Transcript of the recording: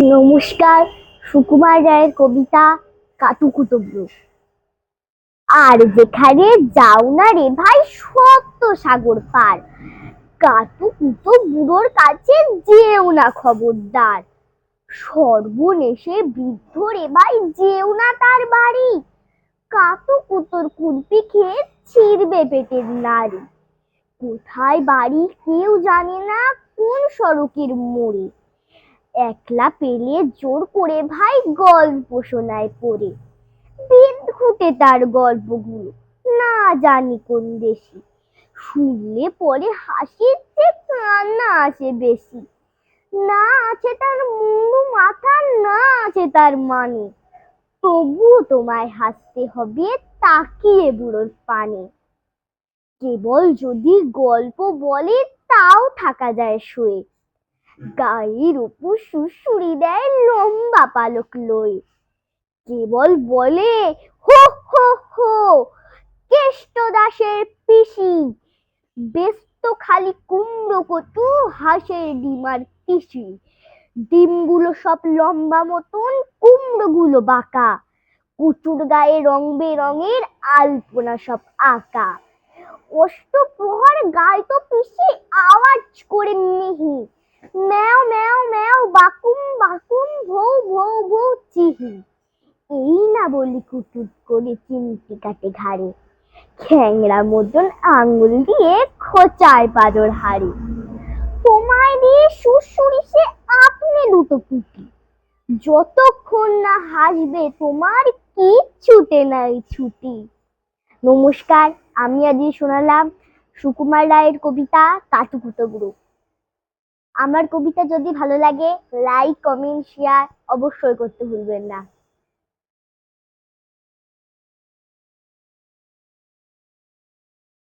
নমস্কার, সুকুমার রায়ের কবিতা কাতুকুতব্রু আর যেখানে যাও না রে ভাই, সত্য সাগর পার। কাতুকুতো বুড়োর কাছে যেও না খবরদার। সর্বনেশে বৃদ্ধ রে ভাই, যেও না তার বাড়ি। কাতুকুতোর কুলপি খেয়ে ছিড়বে পেটের নারী কোথায় বাড়ি কেউ জানে না, কোন সড়কের মোড়ে। একলা পেলে জোর করে ভাই গল্প শোনায় পড়ে। বিদ্ঘুটে তার গল্পগুলো, না জানি কোন দেশে। শুনলে পরে হাসির যে কান্না আসে বেশি। না আছে তার মুন্ডু মাথা, না আছে তার মানে। তবুও তোমায় হাসতে হবে তাকিয়ে বুড়োর পানে। কেবল যদি গল্প বলে তাও থাকা যায় শুয়ে গায়ের উপর সুসুরি দেয় লম্বা পালক লই। কেবল বলে, হো হো হো, কেষ্ট দাসের পিসি, ব্যস্ত খালি কুমড়ো কটু হাঁসের ডিমার পিসি ডিমগুলো সব লম্বা মতন, কুমড়োগুলো বাঁকা। কুচুর গায়ে রং বেরঙের আলপনা সব আঁকা। অষ্টপ্রহর গায়ে তো পিসি আওয়াজ করে মিহি। ম্যাও ম্যাও ম্যাও, বাকুম বাকুম, ভৌ ভৌ ভৌ, চিহি। এই না বলি কুটুট করে চিমটি কাটে ঘাড়ে। খ্যাংরা মতন আঙ্গুল দিয়ে খোঁচায় পাজর হাড়ে। তোমায় দিয়ে সুসুরি সে আপনি দুটো পুটি। যতক্ষণ না হাসবে তোমার কিচ্ছুতে নাই ছুটি। নমস্কার, আমি আজ শোনালাম সুকুমার রায়ের কবিতা কাটুকুটো গ্রুপ আমার কবিতা যদি ভালো লাগে লাইক কমেন্ট শেয়ার অবশ্যই করতে ভুলবেন না।